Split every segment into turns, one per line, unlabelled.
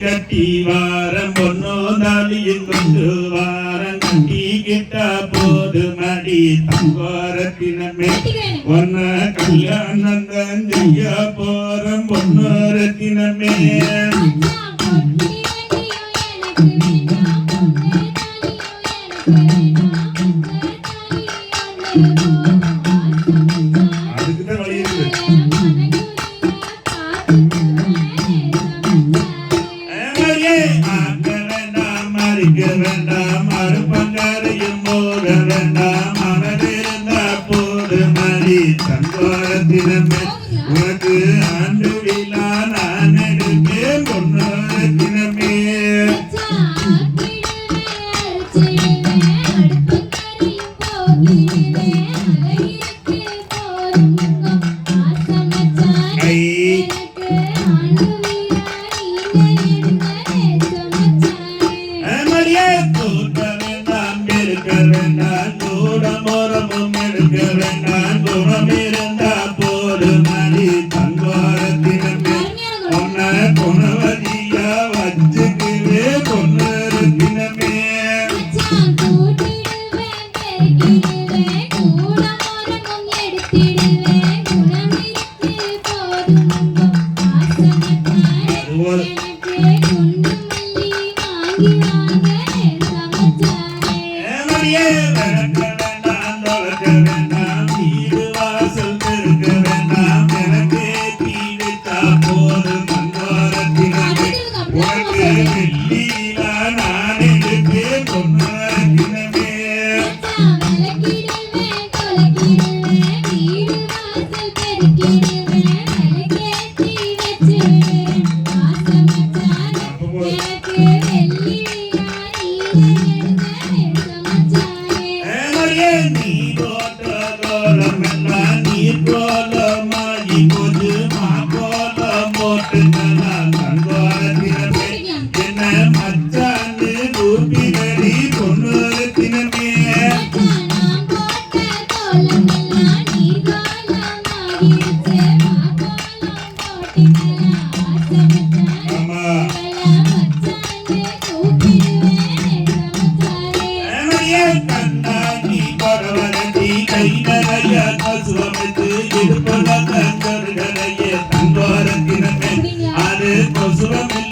கட்டி வாரம் பொன்னோந்தாலியும் கொண்டு வாரம் கட்டி கிட்ட போது மடி தங்கோரத்தினமே ஒன்ன கல்யாணம் தான் போறம் பொன்னோரத்தினமே Thank you. வேண்டாம் மறிக்க வேண்டாம் மறுபங்காரையும் மூட வேண்டாம் மனதிருந்த போது மறி தன்வாரத்தினமே உனக்கு ஆண்டு விழா நான் எடுப்பேன் பொன்னாரத்தினமே
Thank you. também. Absolutely.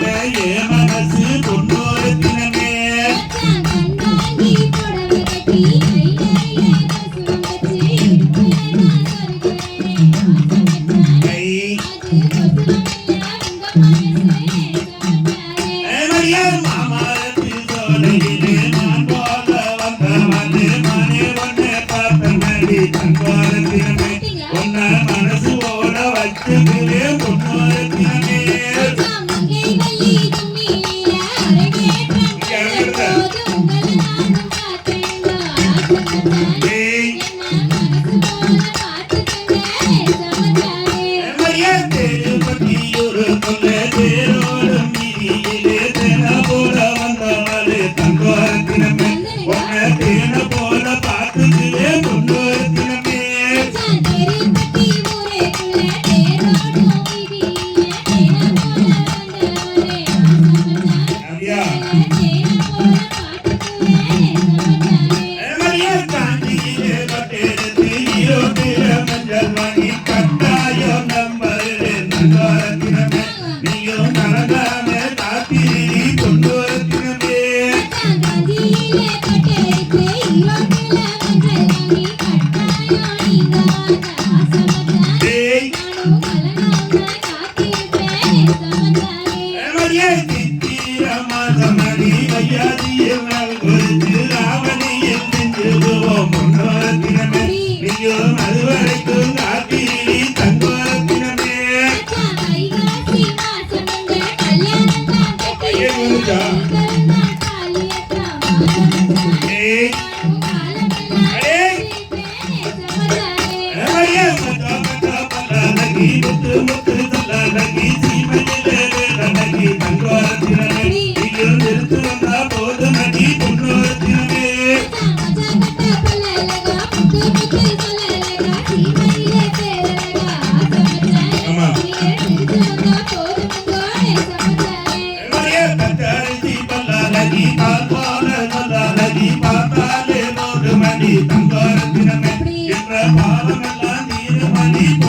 Money.